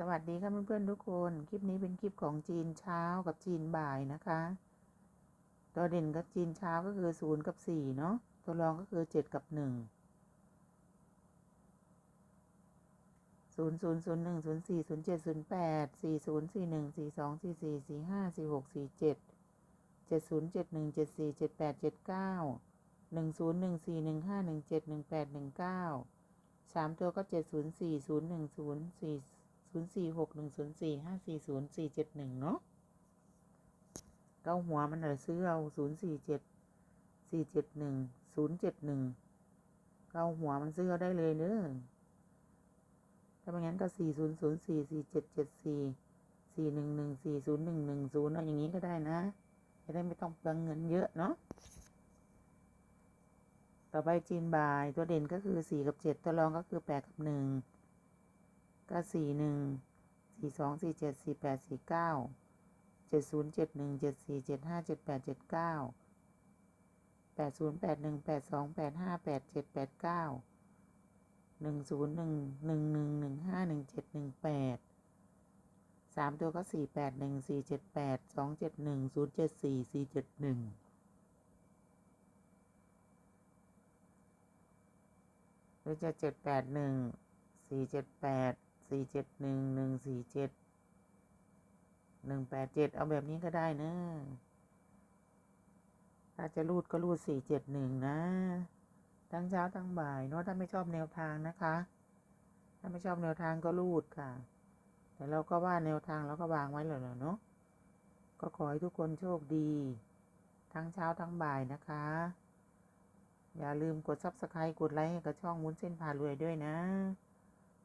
สวัสดีค่ะเพื่อนๆทุกคน คลิปนี้เป็นคลิปของจีนเช้ากับจีนบ่ายนะคะ ตัวเด่นกับจีนเช้าก็คือศูนย์กับสี่เนาะ ตัวรองก็คือเจ็ดกับหนึ่งศูนย์ศูนย์ศูนย์หนึ่งศูนย์สี่ศูนย์เจ็ดศูนย์แปดสี่ศูนย์สี่หนึ่งสี่สองสี่สี่สี่ห้าสี่หกสี่เจ็ดเจ็ดศูนย์เจ็ดหนึ่งเจ็ดสี่เจ็ดแปดเจ็ดเก้าหนึ่งศูนย์หนึ่งสี่หนึ่งห้าหนึ่งเจ็ดหนึ่งแปดหนึ่งเก้าสามตัวก็เจ็ดศูนย์สี่ศูนย์หนึ่งศูนย์สี่ ศูนย์สี่หกหนึ่งศูนย์สี่ห้าสี่ศูนย์สี่เจ็ดหนึ่งเนาะเก้าหัวมันเลยซื้อเอาศูนย์สี่เจ็ดสี่เจ็ดหนึ่งศูนย์เจ็ดหนึ่งเก้าหัวมันซื้อเอาได้เลยเนอะถ้าไม่งั้นก็สี่ศูนย์ศูนย์สี่สี่เจ็ดเจ็ดสี่สี่หนึ่งหนึ่งสี่ศูนย์หนึ่งหนึ่งศูนย์เอาอย่างนี้ก็ได้นะ จะได้ไม่ต้องเปลืองเงินเยอะเนาะต่อไปจีนบายตัวเด่นก็คือสี่กับเจ็ดตัวรองก็คือแปดกับหนึ่ง ก็สี่หนึ่งสี่สองสี่เจ็ดสี่แปดสี่เก้าเจ็ดศูนย์เจ็ดหนึ่งเจ็ดสี่เจ็ดห้าเจ็ดแปดเจ็ดเก้าแปดศูนย์แปดหนึ่งแปดสองแปดห้าแปดเจ็ดแปดเก้าหนึ่งศูนย์หนึ่งหนึ่งหนึ่งหนึ่งห้าหนึ่งเจ็ดหนึ่งแปดสามตัวก็สี่แปดหนึ่งสี่เจ็ดแปดสองเจ็ดหนึ่งศูนย์เจ็ดสี่สี่เจ็ดหนึ่งหรือจะเจ็ดแปดหนึ่งสี่เจ็ดแปด สี่เจ็ดหนึ่งหนึ่งสี่เจ็ดหนึ่งแปดเจ็ดเอาแบบนี้ก็ได้นะ ถ้าจะรูดก็รูดสี่เจ็ดหนึ่งนะ ทั้งเช้าทั้งบ่ายเนาะถ้าไม่ชอบแนวทางนะคะ ถ้าไม่ชอบแนวทางก็รูดค่ะ แต่เราก็ว่าแนวทางเราก็วางไว้แล้วเนาะก็ขอให้ทุกคนโชคดี ทั้งเช้าทั้งบ่ายนะคะ อย่าลืมกด subscribe กดไลค์ให้กับช่องมุ้นเส้นผ่ารวยด้วยนะ